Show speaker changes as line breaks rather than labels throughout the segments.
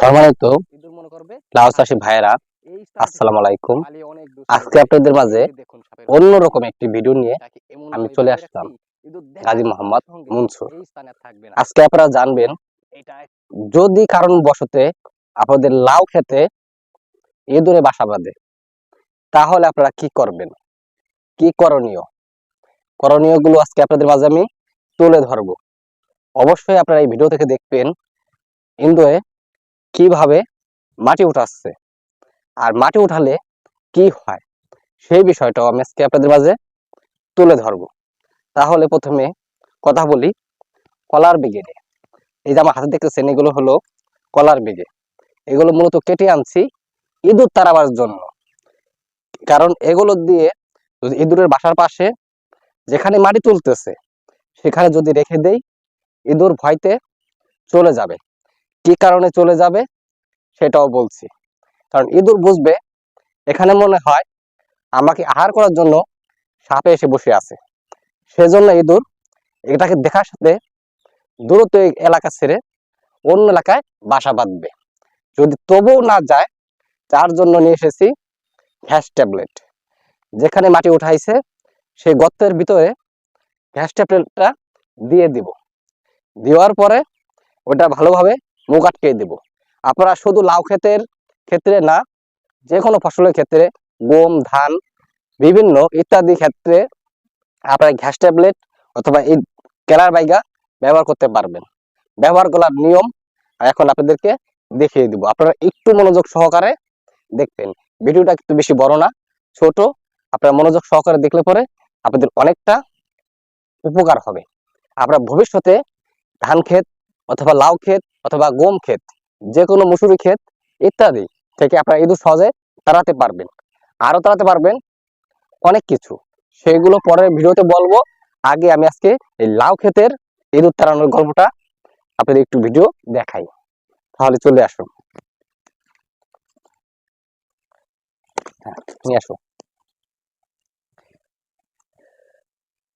সম্মানিত
মনে
লাউ চাষী ভাইয়েরা
এই
আসসালামু আলাইকুম আজকে আপনাদের মাঝে
দেখুন সাপের
অন্যরকম একটি ভিডিও নিয়ে আমি চলে আসলাম। গাজী মোহাম্মদ মনসুর। আজকে আপনারা জানবেন যদি কারণ বশতে আপনাদের লাউ খেতে ইঁদুরে বাসা বাঁধে তাহলে আপনারা কি করবেন? কি করণীয়? করণীয়গুলো আজকে আপনাদের মাঝে আমি তুলে ধরবো। অবশ্যই আপনারা এই ভিডিও থেকে দেখবেন ইন্দুয়ে কীভাবে মাটি উঠাচ্ছে আর মাটি উঠালে কি হয়? সেই বিষয়টাও আমি আজকে আপনাদের মাঝে তুলে ধরবো। তাহলে প্রথমে কথা বলি কলার বেগে নিয়ে। এই যে আমার হাতে দেখতেছেন, এগুলো হলো কলার বেগে। এগুলো মূলত কেটে আনছি ইঁদুর তাড়াবার জন্য। কারণ এগুলো দিয়ে যদি ইঁদুরের বাসার পাশে যেখানে মাটি তুলতেছে, সেখানে যদি রেখে দেই, ইঁদুর ভয়তে চলে যাবে। কি কারণে চলে যাবে সেটাও বলছি। কারণ ইঁদুর বুঝবে, এখানে মনে হয় আমাকে আহার করার জন্য সাপে এসে বসে আছে। সেজন্য ইঁদুর এটাকে দেখার সাথে দ্রুত এই এলাকা ছেড়ে অন্য এলাকায় বাসা বাঁধবে। যদি তবুও না যায়, তার জন্য নিয়ে এসেছি গ্যাস ট্যাবলেট। যেখানে মাটি উঠাইছে, সেই গর্তের ভিতরে গ্যাস ট্যাবলেটটা দিয়ে দিব। দেওয়ার পরে ওটা ভালোভাবে মুখ আটকে দিব। আপনারা শুধু লাউ ক্ষেতের ক্ষেত্রে না যে কোনো ফসলের ক্ষেত্রে, গম, ধান, বিভিন্ন ইত্যাদি ক্ষেত্রে আপনারা গ্যাস ট্যাবলেট অথবা এই কেলার বাইগা ব্যবহার করতে পারবেন। ব্যবহার করার নিয়ম এখন আপনাদেরকে দেখিয়ে দিব। আপনারা একটু মনোযোগ সহকারে দেখবেন। ভিডিওটা একটু বেশি বড় না, ছোট। আপনারা মনোযোগ সহকারে দেখলে পরে আপনাদের অনেকটা উপকার হবে। আপনারা ভবিষ্যতে ধান ক্ষেত অথবা লাউ ক্ষেত অথবা গম ক্ষেত যে কোনো মুসুরি ক্ষেত ইত্যাদি থেকে আপনারা ইঁদুর সহজে তাড়াতে পারবেন। আরও তাড়াতে পারবেন অনেক কিছু। সেগুলো পরের ভিডিওতে বলব। আগে আমি আজকে এই লাউ ক্ষেতের ইঁদুর তাড়ানোর গল্পটা আপনাদের একটু ভিডিও দেখাই। তাহলে চলে আসুন। হ্যাঁ, নিয়ে আসো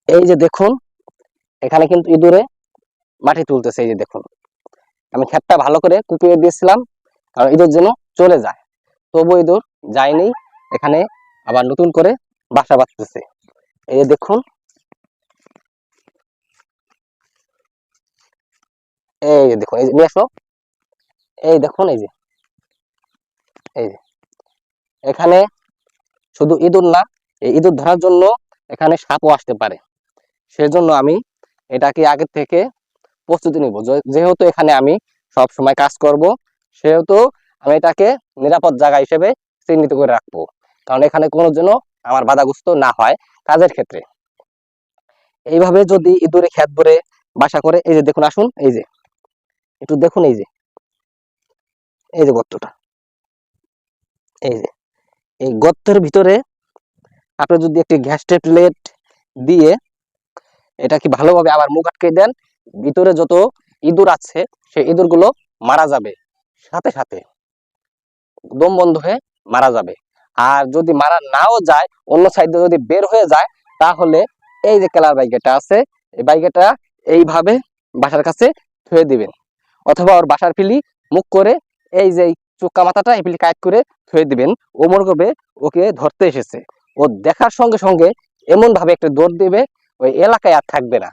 এই যে দেখুন এখানে কিন্তু ইঁদুরে মাটি তুলতেছে, এই যে দেখুন। আমি ক্ষেতটা ভালো করে কুপিয়ে দিয়েছিলাম, কারণ ইঁদুর যেন চলে যায়। তবু ইঁদুর যায়নি, এখানে আবার নতুন করে বাসা বাঁধতেছে। এই যে দেখুন। এই যে দেখুন, এই নিয়ে আসো। এই দেখুন, এই যে। এই যে। এখানে শুধু ইঁদুর না, এই ইঁদুর ধরার জন্য এখানে সাপও আসতে পারে। সেজন্য আমি এটাকে আগে থেকে প্রস্তুতি নিব। যেহেতু এখানে আমি সব সময় কাজ করব, সেহেতু আমি এটাকে নিরাপদ জায়গা হিসেবে চিহ্নিত করে রাখব। কারণ এখানে কোনো জন্য আমার বাধাগ্রস্ত না হয় কাজের ক্ষেত্রে। এইভাবে যদি ইঁদুরে ক্ষেত ভরে বাসা করে, এই যে দেখুন, আসুন, এই যে। একটু দেখুন, এই যে। এই যে গর্তটা। এই যে। এই গর্তের ভিতরে আপনি যদি একটি গ্যাস ট্যাবলেট দিয়ে এটাকে ভালোভাবে আবার মুখ আটকে দেন ভিতরে যত ইঁদুর আছে, সেই ইঁদুরগুলো মারা যাবে। সাথে সাথে দম বন্ধ হয়ে মারা যাবে। আর যদি মারা নাও যায়, অন্য সাইডে যদি বের হয়ে যায়, তাহলে এই যে কেলার বাইকেটা আছে, এই বাইকেটা এইভাবে বাসার কাছে থুয়ে দিবেন। অথবা ওর বাসার ফিলি মুখ করে এই যে চোক্কা মাথাটা, এই ফিলি কাট করে থুয়ে দিবেন। ও মনে করবে ওকে ধরতে এসেছে। ও দেখার সঙ্গে সঙ্গে এমন ভাবে একটা দৌড় দিবে। ওই এলাকায় আর থাকবে না।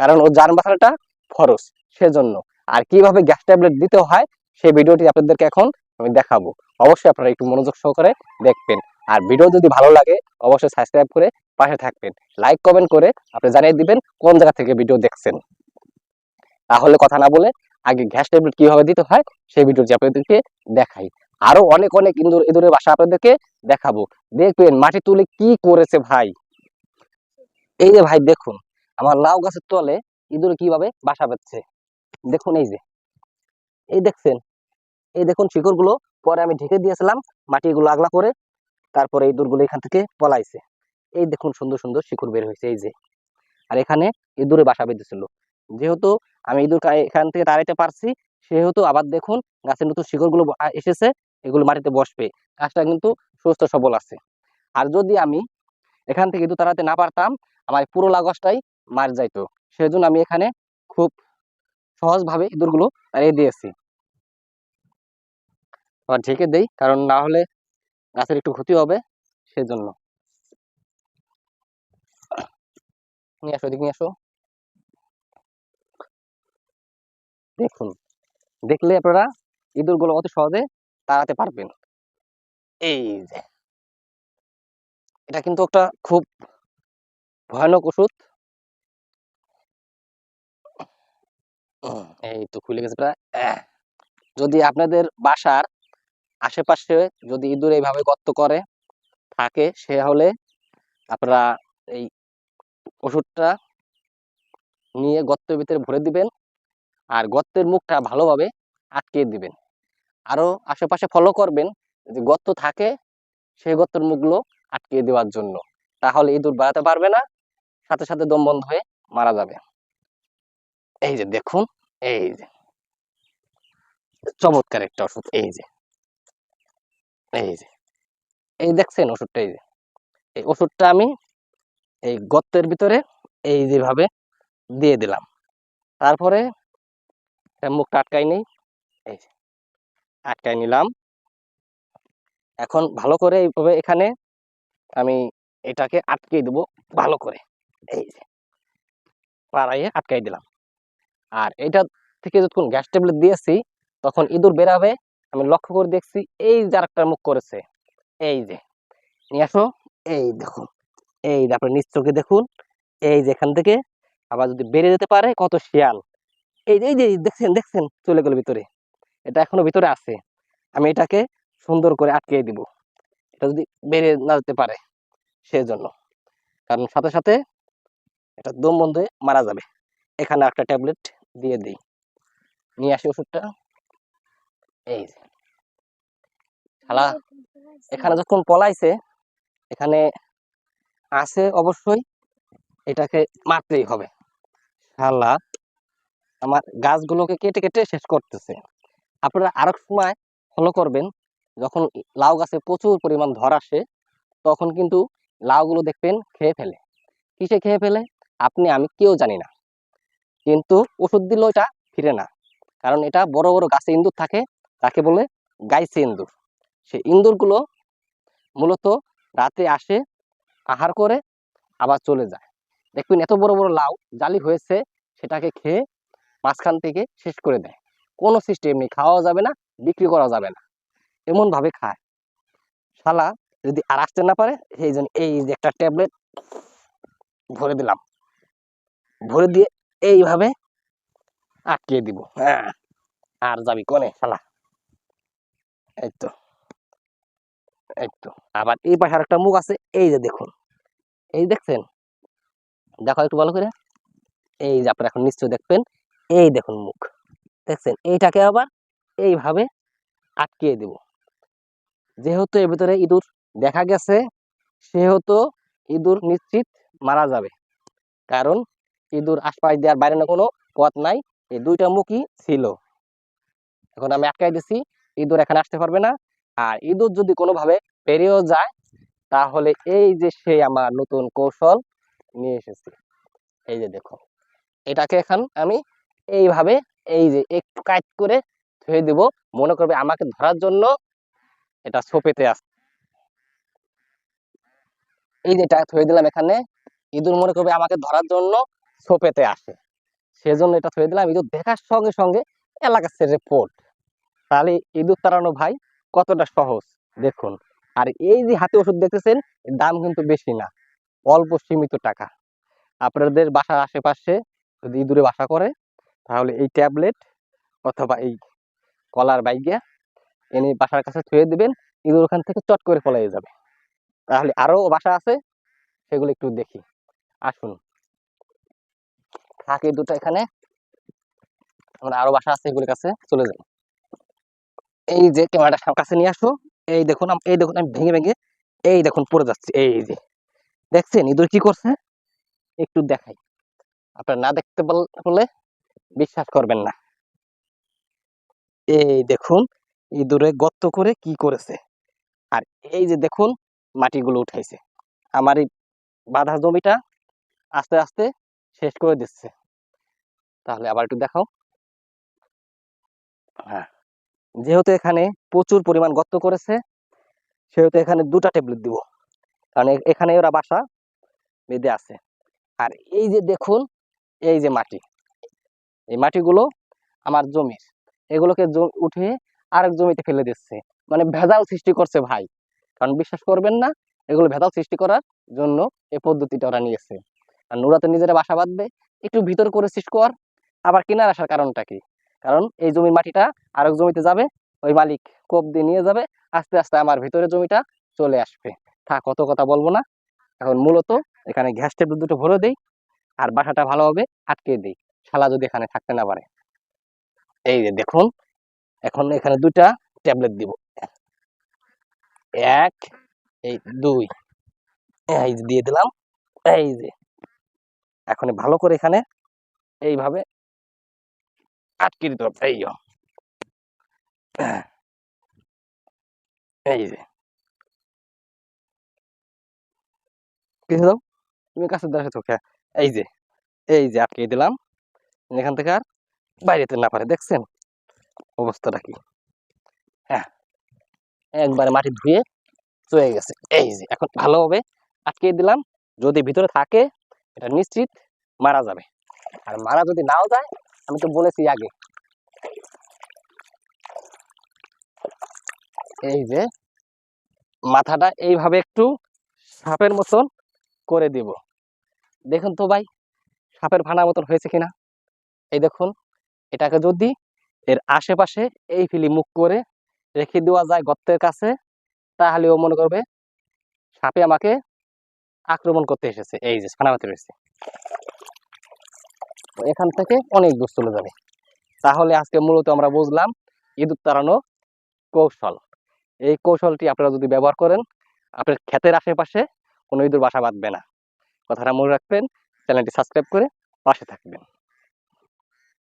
কারণ ও যান বাঁচানোটা ফরজ, সেজন্য। আর কীভাবে গ্যাস ট্যাবলেট দিতে হয় সেই ভিডিওটি আপনাদেরকে এখন আমি দেখাবো। অবশ্যই আপনারা একটু মনোযোগ সহকারে দেখবেন। আর ভিডিও যদি ভালো লাগে, অবশ্যই সাবস্ক্রাইব করে পাশে থাকবেন। লাইক কমেন্ট করে আপনি জানিয়ে দিবেন কোন জায়গা থেকে ভিডিও দেখছেন। তাহলে কথা না বলে আগে গ্যাস ট্যাবলেট কীভাবে দিতে হয় সেই ভিডিওটি আপনাদেরকে দেখাই। আরও অনেক অনেক ইঁদুর ইঁদুরের বাসা আপনাদেরকে দেখাবো। দেখবেন মাটি তুলে কি করেছে ভাই? এই যে ভাই, দেখুন। আমার লাউ গাছের তলে ইঁদুরে কীভাবে বাসা বাঁধছে? দেখুন এই যে। এই দেখছেন? এই দেখুন শিকড়গুলো পরে আমি ঢেকে দিয়েছিলাম মাটি মাটিগুলো আগলা করে তারপরে ইঁদুরগুলো এখান থেকে পলাইছে। এই দেখুন সুন্দর সুন্দর শিকড় বের হয়েছে, এই যে। আর এখানে ইঁদুরে বাসা বেঁধেছিল। যেহেতু আমি ইঁদুর এখান থেকে তাড়াইতে পারছি, সেহেতু আবার দেখুন গাছের নতুন শিকড়গুলো এসেছে, এগুলো মাটিতে বসবে। গাছটা কিন্তু সুস্থ সবল আছে। আর যদি আমি এখান থেকে ইঁদুর তাড়াতে না পারতাম, আমার পুরো লাগসটাই মার যাইতো। সেজন্য আমি এখানে খুব সহজভাবে ইঁদুরগুলো তাড়িয়ে দিয়েছি। আবার ঢেকে দেই, কারণ না হলে গাছের একটু ক্ষতি হবে, সেজন্য। নিয়ে আসো নিয়ে আসো। দেখুন, দেখলে আপনারা ইঁদুরগুলো অতি সহজে তাড়াতে পারবেন। এই যে, এটা কিন্তু একটা খুব ভয়ানক ওষুধ। এই তো খুলে গেছে প্রায় যদি আপনাদের বাসার আশেপাশে যদি ইঁদুর এইভাবে গর্ত করে, থাকে সে হলে আপনারা এই ওষুধটা নিয়ে গর্তের ভিতরে ভরে দিবেন আর গর্তের মুখটা ভালোভাবে আটকে দিবেন। আরও আশেপাশে ফলো করবেন যদি গর্ত থাকে সেই গর্তের মুখগুলো আটকে দেওয়ার জন্য। তাহলে ইঁদুর বাড়াতে পারবে না, সাথে সাথে দম বন্ধ হয়ে মারা যাবে। এই যে দেখুন, এই যে। চমৎকার একটা ওষুধ, এই যে। এই যে। এই দেখছেন ওষুধটা, এই যে। এই ওষুধটা আমি এই গর্তের ভিতরে এই যেভাবে দিয়ে দিলাম। তারপরে মুখটা আটকাই নেই, এই যে। আটকাই নিলাম। এখন ভালো করে এইভাবে এখানে আমি এটাকে আটকে দেবো, ভালো করে। এই যে। পাড়াইয়ে আটকাই দিলাম। আর এটা থেকে যখন গ্যাস ট্যাবলেট দিয়েছি, তখন ইঁদুর বেরাবে আমি লক্ষ্য করে দেখছি, এই যে আরেকটা মুখ করেছে, এই যে। নিয়ে আসো, এই দেখুন এই আপনি নিচ চোখে দেখুন, এই যে এখান থেকে আবার যদি বেড়ে যেতে পারে, কত শিয়াল। এই যে এই যে, দেখছেন দেখছেন, চলে গেল ভিতরে। এটা এখনও ভিতরে আছে। আমি এটাকে সুন্দর করে আটকে দিব। এটা যদি বেড়ে না যেতে পারে, সেজন্য। কারণ সাথে সাথে এটা দম বন্ধ মারা যাবে। এখানে একটা ট্যাবলেট দিয়ে দিই। নিয়ে আসি ওষুধটা। এই যে। শালা এখানে যখন পলাইছে এখানে আছে অবশ্যই এটাকে মারতেই হবে। শালা আমার গাছগুলোকে কেটে কেটে শেষ করতেছে। আপনারা আরেক সময় ফলো করবেন যখন লাউ গাছে প্রচুর পরিমাণ ধর আসে তখন কিন্তু লাউগুলো দেখবেন খেয়ে ফেলে। কিসে খেয়ে ফেলে? আপনি আমি কেউ জানি না। কিন্তু ওষুধ দিলেও এটা ফিরে না। কারণ এটা বড় বড় গাছে ইঁদুর থাকে, তাকে বলে গাইছে ইঁদুর। সেই ইঁদুরগুলো মূলত রাতে আসে, আহার করে, আবার চলে যায়। দেখবেন এত বড় বড় লাউ জালি হয়েছে, সেটাকে খেয়ে মাঝখান থেকে শেষ করে দেয়। কোনো সিস্টেম নেই খাওয়া যাবে না, বিক্রি করা যাবে না। এমন ভাবে খায়। শালা যদি আর আসতে না পারে, সেই জন্য এই যে একটা ট্যাবলেট ভরে দিলাম। ভরে দিয়ে এইভাবে আটকে দিব হ্যাঁ। আর যাবি কোনে, শালা? এই তো এই তো আবার এই পাশে একটা মুখ আছে, এই যে দেখুন। এই দেখছেন? দেখো একটু ভালো করে। এই যে আপনারা এখন নিশ্চয় দেখবেন, এই দেখুন মুখ। দেখছেন? এইটাকে আবার এইভাবে আটকিয়ে দেব। যেহেতু এর ভিতরে ইঁদুর দেখা গেছে, সেহেতু ইঁদুর নিশ্চিত মারা যাবে। কারণ ইঁদুর আশপাশ দেওয়ার বাইরে না কোনো পথ নাই। এই দুইটা মুখই ছিল। এখন আমি আটকাই দিছি, ইঁদুর এখানে আসতে পারবে না। আর ইঁদুর যদি কোনোভাবে পেরিয়েও যায়, তাহলে এই যে সেই আমার নতুন কৌশল নিয়ে এসেছি। এই যে দেখো এটাকে এখন আমি এইভাবে এই যে একটু কাট করে ধুয়ে দেব। মনে করবে আমাকে ধরার জন্য এটা ছোপেতে আছে। এই যে এটা থয়ে দিলাম এখানে। ইঁদুর মনে করবে আমাকে ধরার জন্য ছোপেতে আসে। সেজন্য এটা থয়ে দিলাম। ইঁদুর দেখার সঙ্গে সঙ্গে এলাকা ছেড়ে পোর্ট তাহলে ইঁদুর তাড়ানো ভাই কতটা সহজ? দেখুন। আর এই যে হাতে ওষুধ দেখতেছেন দাম কিন্তু বেশি না। অল্প সীমিত টাকা। আপনাদের বাসার আশেপাশে যদি ইঁদুরে বাসা করে, তাহলে এই ট্যাবলেট অথবা এই কলার বাইগিয়া এনে বাসার কাছে থুয়ে দেবেন, ইঁদুর ওখান থেকে চট করে পলাই যাবে। তাহলে আরও বাসা আছে, সেগুলো একটু দেখি। আসুন। থাকে দুটো এখানে। আমরা আরও বাসা আছে এগুলোর কাছে, চলে যাই এই যে ক্যামেরাটা কাছে নিয়ে আসো। এই দেখুন এই দেখুন, আমি ভেঙে ভেঙে এই দেখুন পড়ে যাচ্ছে, এই যে। দেখছেন? ইঁদুর কি করছে? একটু দেখাই। আপনার না দেখতে পারলে বলে বিশ্বাস করবেন না। এই দেখুন, ইঁদুরে গর্ত করে কি করেছে? আর এই যে দেখুন, মাটিগুলো উঠাইছে। আমার এই বাঁধা জমিটা আস্তে আস্তে শেষ করে দিচ্ছে। তাহলে আবার একটু দেখাও। হ্যাঁ যেহেতু এখানে প্রচুর পরিমাণ গর্ত করেছে, সেহেতু এখানে দুটা ট্যাবলেট দিব। কারণ এখানে ওরা বাসা বেঁধে আছে। আর এই যে দেখুন, এই যে মাটি। এই মাটিগুলো আমার জমির এগুলোকে উঠে আরেক জমিতে ফেলে দিচ্ছে। মানে ভেজাল সৃষ্টি করছে ভাই। কারণ বিশ্বাস করবেন না, এগুলো ভেজাল সৃষ্টি করার জন্য এই পদ্ধতিটা ওরা নিয়েছে। আর ওরা তো নিজেরা বাসা বাঁধবে, একটু ভিতর করে সৃষ্টি কর, আবার কিনার আসার কারণটা কি? কারণ এই জমির মাটিটা আরেক জমিতে যাবে, ওই মালিক কোপ দিয়ে নিয়ে যাবে, আস্তে আস্তে আমার ভিতরে জমিটা চলে আসবে। থাক কত কথা বলব না। এখন মূলত এখানে গ্যাস টেবিল দুটো ভরে দেই, আর বাসাটা ভালোভাবে আটকে দেই। শালা যদি এখানে থাকতে না পারে। এই যে দেখুন, এখন এখানে দুইটা ট্যাবলেট দিব। এক, এই দুই, এই দিয়ে দিলাম, এই যে এখন ভালো করে এখানে এইভাবে আটকে দিতে হবে। এই যে। দাও তুমি কাছে দেখো চোখে এই যে। এই যে আটকে দিলাম। এখান থেকে আর বাইরেতে না পারে দেখছেন? অবস্থাটা কি? হ্যাঁ। একবারে মাটি ধুয়ে চয়ে গেছে। এই যে, এখন ভালোভাবে আটকে দিলাম। যদি ভিতরে থাকে এটা নিশ্চিত মারা যাবে। আর মারা যদি নাও যায়, আমি তো বলেছি আগে। এই যে, মাথাটা এইভাবে একটু সাপের মতন করে দিব। দেখুন তো ভাই, সাপের ভানা মতন হয়েছে কিনা? এই দেখুন, এটাকে যদি এর আশেপাশে এই ফিলি মুখ করে রেখে দেওয়া যায় গর্তের কাছে, তাহলে ও মনে করবে, সাপে আমাকে আক্রমণ করতে এসেছে। এই যে ছানামাতে রয়েছে এখান থেকে অনেক দূর চলে যাবে। তাহলে আজকে মূলত আমরা বুঝলাম ইঁদুর তাড়ানো কৌশল। এই কৌশলটি আপনারা যদি ব্যবহার করেন, আপনার ক্ষেতের আশেপাশে কোনো ইঁদুর বাসা বাঁধবে না। কথাটা মনে রাখবেন, চ্যানেলটি সাবস্ক্রাইব করে পাশে থাকবেন।